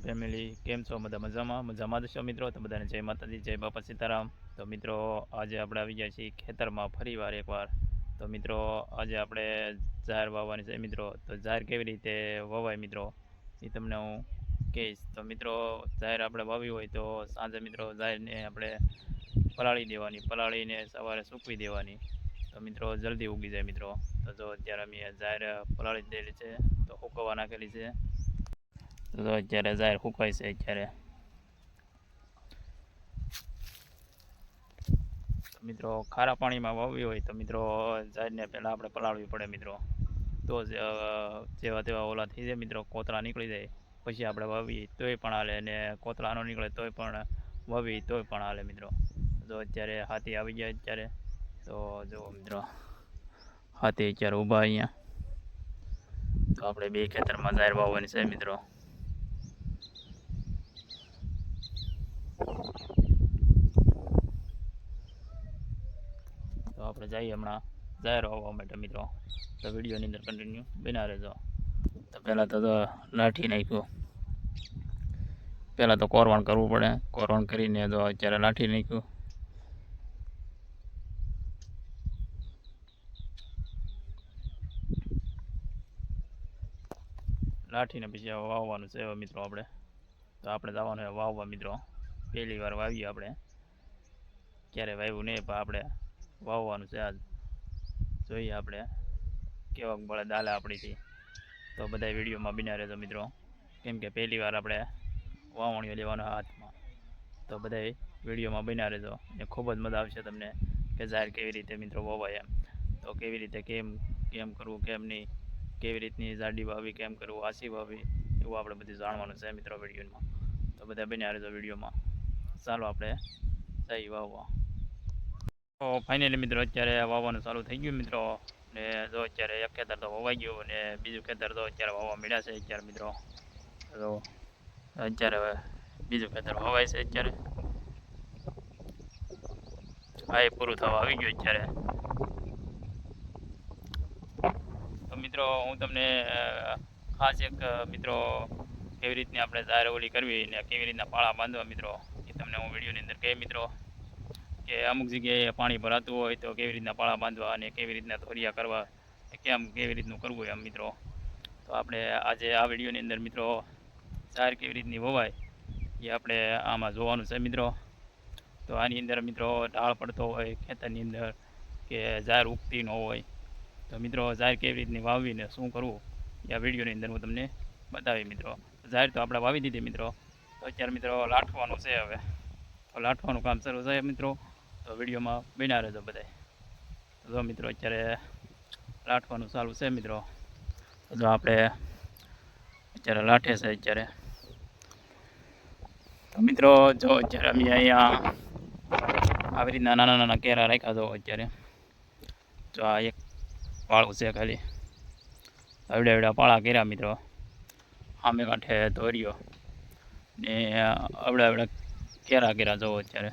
કેમ છો? બધા મજામાં? મજામાં છો મિત્રો? તો બધાને જય માતાજી, જય બાપા સીતારામ. તો મિત્રો, આજે આપણે આવી ગયા છીએ ખેતરમાં ફરીવાર એકવાર. તો મિત્રો, આજે આપણે ઝાર વાવવાની છે મિત્રો. તો ઝાર કેવી રીતે વવાય મિત્રો? એ તમને હું કહીશ. તો મિત્રો, ઝાર આપણે વાવી હોય તો સાંજે મિત્રો ઝારને આપણે પલાળી દેવાની. પલાળીને સવારે સૂકવી દેવાની. તો મિત્રો, જલ્દી ઉગી જાય મિત્રો. તો જો અત્યારે અમે ઝાર પલાળી દેલી છે, તો ઉકવવા નાખેલી છે. તો અત્યારે ઝાર સુકાય છે અત્યારે તો મિત્રો ખારા પાણીમાં વાવવી હોય તો મિત્રો ઝાડને પહેલાં આપણે પલાળવી પડે મિત્રો તો જેવા તેવા ઓલા થઈ જાય મિત્રો કોતરા નીકળી જાય પછી આપણે વાવીએ તોય પણ હાલે અને કોતરા ન નીકળે તોય પણ વાવી તોય પણ હાલે મિત્રો જો અત્યારે હાથી આવી જાય અત્યારે તો જુઓ મિત્રો હાથી અત્યારે ઊભા અહીંયા તો આપણે બે ખેતરમાં ઝાર વાવવાની છે મિત્રો આપણે જઈએ હમણાં. જાહેર હોવા માટે મિત્રો. તો વિડીયોની અંદર કન્ટિન્યુ બના રહેજો. તો પહેલાં તો લાઠી નાખ્યું. પહેલાં તો કોરવણ કરવું પડે. કોરવણ કરીને તો અત્યારે લાઠી નાખ્યું. લાઠીને પછી વાવવાનું છે હવે મિત્રો આપણે. તો આપણે જવાનું છે વાવવા મિત્રો. પહેલી વાર વાવીએ આપણે. ક્યારે વાવ્યું નહીં પણ આપણે વાવવાનું છે આજ. જોઈએ આપણે. કેવા બળે દાલે આપણીથી. તો બધા વિડીયોમાં બિના રહેજો મિત્રો. કેમ કે પહેલી વાર આપણે વાવણીઓ લેવાનો હાથમાં. તો બધા વિડીયોમાં બિના રહેજો. અને ખૂબ જ મજા આવશે તમને કે જાહેર કેવી રીતે મિત્રો વવાય એમ. તો કેવી રીતે કેમ કેમ કરવું, કેમ નહીં, કેવી રીતની જાડી વાવી કેમ કરવું આસી વાવી એવું આપણે બધું જાણવાનું છે મિત્રો વિડીયોમાં. તો બધા બિના રહેજો વિડીયોમાં. ચાલો આપણે સહી વાવવા. તો ફાઇનલી મિત્રો, અત્યારે વાવવાનું ચાલુ થઈ ગયું મિત્રો. ને જો અત્યારે એક ખેતર તો વવાઈ ગયું અને બીજું ખેતર તો અત્યારે વાવવા મળ્યા છે અત્યારે મિત્રો. તો અત્યારે હવે બીજું ખેતર વવાય છે અત્યારે. આ એ પૂરું થવા આવી ગયું અત્યારે. તો મિત્રો, હું તમને ખાસ એક મિત્રો, કેવી રીતની આપણે જાહેર ઓલી કરવી ને કેવી રીતના પાળા બાંધવા મિત્રો, એ તમને હું વિડીયોની અંદર કહે મિત્રો. કે અમુક જગ્યાએ પાણી ભરાતું હોય તો કેવી રીતના પાળા બાંધવા અને કેવી રીતના ધોરિયા કરવા કેમ, કેવી રીતનું કરવું એમ મિત્રો. તો આપણે આજે આ વિડીયોની અંદર મિત્રો સાર કેવી રીતની વવાય એ આપણે આમાં જોવાનું છે મિત્રો. તો આની અંદર મિત્રો ઢાળ પડતો હોય, ખેતરની અંદર કે ઝાર ઉગતી ન હોય, તો મિત્રો ઝાર કેવી રીતની વાવવીને શું કરવું એ આ વિડીયોની અંદર હું તમને બતાવી મિત્રો. ઝાર તો આપણે વાવી દીધી મિત્રો. તો અત્યારે મિત્રો લાઠવાનું છે હવે. તો લાઠવાનું કામ શરૂ થાય મિત્રો. તો વિડીયોમાં બિના રહેજો બધાય. તો જો મિત્રો અત્યારે લાઠવાનું ચાલુ છે મિત્રો. જો આપણે અત્યારે લાઠે છે અત્યારે. તો મિત્રો જો અત્યારે અમે અહીંયા આવી રીતના નાના નાના કેરા રાખ્યા જો અત્યારે. જો આ એક પાળું છે ખાલી. આવડા અવડા પાળા કર્યા મિત્રો. સામે કાંઠે ધોર્યો. ને આવડા અવડા કેરા કેરા જવો અત્યારે.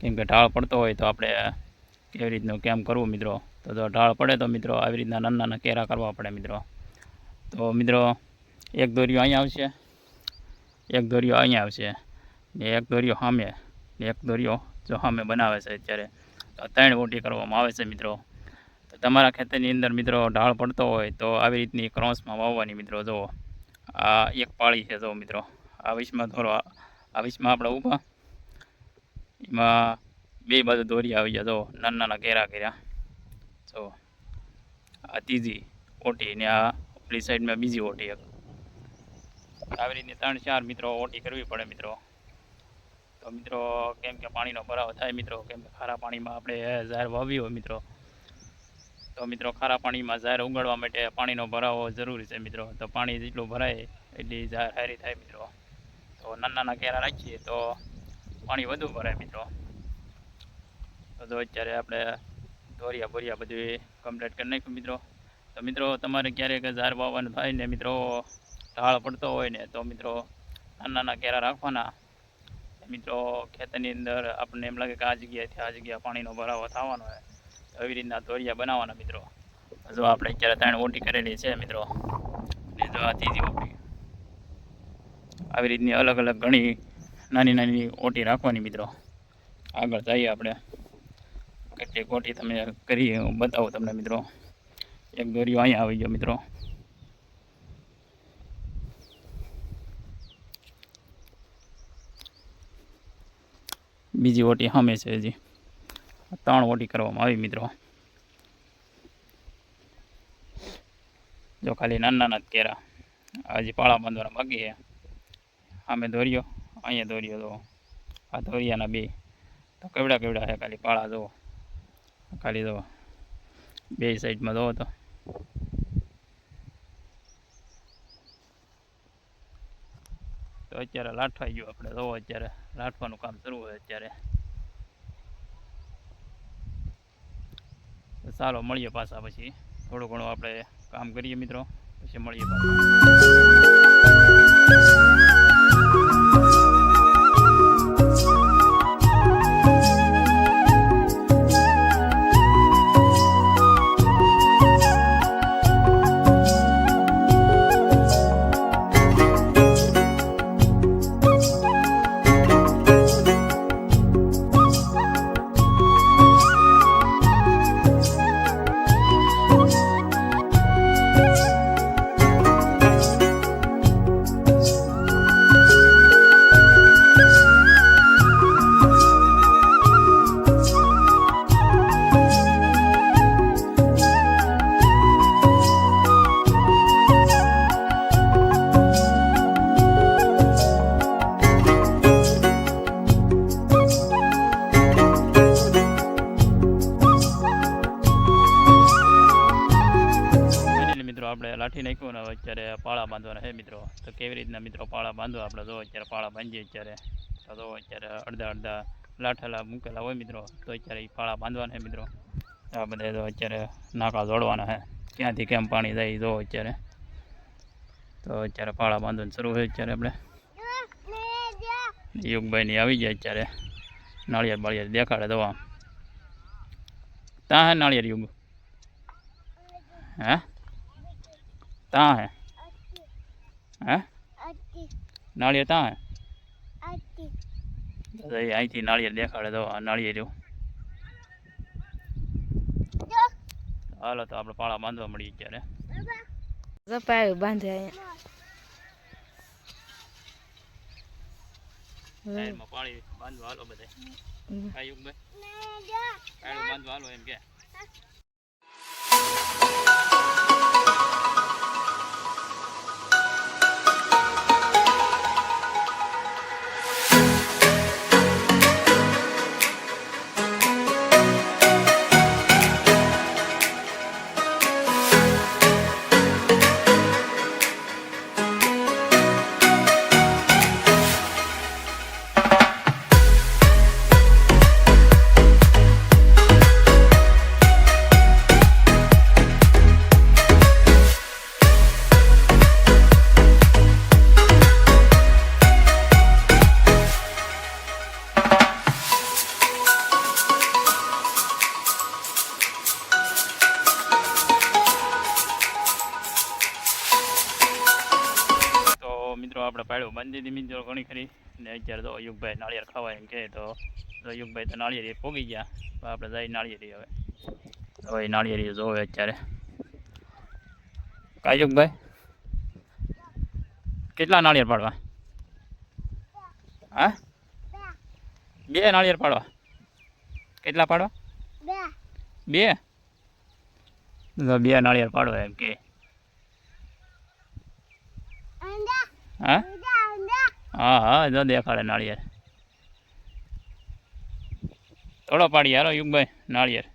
કેમ કે ઢાળ પડતો હોય તો આપણે કેવી રીતનું કેમ કરવું મિત્રો? તો જો ઢાળ પડે તો મિત્રો આવી રીતના નાના નાના કેરા કરવા પડે મિત્રો. તો મિત્રો, એક દોરીઓ અહીંયા આવશે, એક દોરીઓ અહીંયા આવશે, ને એક દોરીઓ સામે, ને એક દોરીઓ જો સામે બનાવે છે અત્યારે. તો ત્રણ ઓટી કરવામાં આવે છે મિત્રો. તો તમારા ખેતરની અંદર મિત્રો ઢાળ પડતો હોય તો આવી રીતની ક્રોસમાં વાવવાની મિત્રો જુઓ. આ એક પાળી છે જો મિત્રો. આ વિશમાં ધોરો, આ વિશમાં આપણે ઊભા. એમાં બે બાજુ દોરી આવી ગયા જો નાના નાના ઘેરા ઘેરા જો આ ત્રીજી ઓટી ને આ ઓલી સાઈડમાં બીજી ઓટી એક આવી રીતની ત્રણ ચાર મિત્રો ઓટી કરવી પડે મિત્રો. તો મિત્રો, કેમ કે પાણીનો ભરાવો થાય મિત્રો, કેમ કે ખારા પાણીમાં આપણે ઝાર વાવી હોય મિત્રો. તો મિત્રો, ખારા પાણીમાં ઝાર ઉગાડવા માટે પાણીનો ભરાવો જરૂરી છે મિત્રો. તો પાણી જેટલું ભરાય, એટલી ઝાર સારી થાય મિત્રો. તો નાના નાના કેરા રાખીએ તો પાણી વધુ ભરાય મિત્રો. તો અત્યારે આપણે ધોરિયા ભોરિયા બધું કમ્પ્લીટ કરી નાખ્યું મિત્રો. તો મિત્રો તમારે ક્યારેક ઝાર વાવવાનું થાય ને મિત્રો, ઢાળ પડતો હોય ને તો મિત્રો નાના નાના કેરા રાખવાના. મિત્રો ખેતરની અંદર આપણને એમ લાગે કે આ જગ્યાએથી આ જગ્યા પાણીનો ભરાવો થવાનો હોય. એવી રીતના ધોરિયા બનાવવાના મિત્રો. જો આપણે અત્યારે ત્રણ ઓટી કરેલી છે મિત્રો. ને જો આ ત્રીજી ઓટી. આવી રીતની અલગ અલગ ઘણી નાની નાની ઓટી રાખવાની મિત્રો. આગળ જઈએ આપણે. કેટલીક ઓટી તમે કરી હું બતાવું તમને મિત્રો. એક દોરીઓ અહીંયા આવી ગયો મિત્રો. બીજી ઓટી સામે છે હજી. ત્રણ ઓટી કરવામાં આવી મિત્રો. જો ખાલી નાના નાના જ કેરા હજી પાળા બાંધવાના બાકી છે. સામે દોર્યો. અહીંયા દોર્યો તો આ દોરિયાના બે. તો કેવડા કેવડા છે ખાલી? પાળા જુઓ. ખાલી તો બે સાઈડમાં જુઓ તો. અત્યારે લાઠવાઈ ગયું આપણે. જુઓ અત્યારે લાઠવાનું કામ શરૂ હોય અત્યારે. ચાલો, મળીએ પાછા પછી. થોડું ઘણું આપણે કામ કરીએ મિત્રો. પછી મળીએ પાછા. લાઠી નાખ્યું ને અત્યારે પાળા બાંધવાના છે મિત્રો. તો કેવી રીતના મિત્રો પાળા બાંધવા આપણે જો અત્યારે પાળા બાંધીએ અત્યારે. તો જો અત્યારે અડધા અડધા લાઠેલા મૂકેલા હોય મિત્રો. તો અત્યારે એ પાળા બાંધવાના છે મિત્રો. આ બધા જો અત્યારે નાકા જોડવાના છે. ક્યાંથી કેમ પાણી જાય જો અત્યારે. તો અત્યારે પાળા બાંધવાનું શરૂ હોય અત્યારે આપણે. યુગભાઈની આવી જાય અત્યારે. નાળિયેર બાળિયેર દેખાડે દવા ત્યાં હે નાળિયેર યુગ? હે? ત્યાં હે હે નાળિયેર ત્યાં હે તો એ અહીંથી નાળિયેર દેખાડે તો આ નાળિયેર રહ્યું હાલો તો આપણે પાળા બાંધવા મળીએ અત્યારે ઝપાયું બાંધે અહીંયા સાઈડમાં પાણી બાંધવા હાલો બધે હા યુગભાઈ સાઈડ બાંધવા હાલો એમ કે બાંધી ઘણી ખરી. ને અત્યારે તો યુગભાઈ નાળિયેર ખાવા એમ કહે તો યુગભાઈ તો નાળિયેરી પોગી ગયા. આપણે જઈ નાળિયેરી હવે. તો નાળિયેરી જોવે અત્યારે. કા કેટલા નાળિયેર પાડવા? હા? બે નાળિયેર પાડવા. કેટલા પાડવા? બે? બે નાળિયેર પાડવા એમ કે હા? હા હા જો દેખાડે નાળિયેર. થોડો પાડી યારો યુગભાઈ નાળિયેર.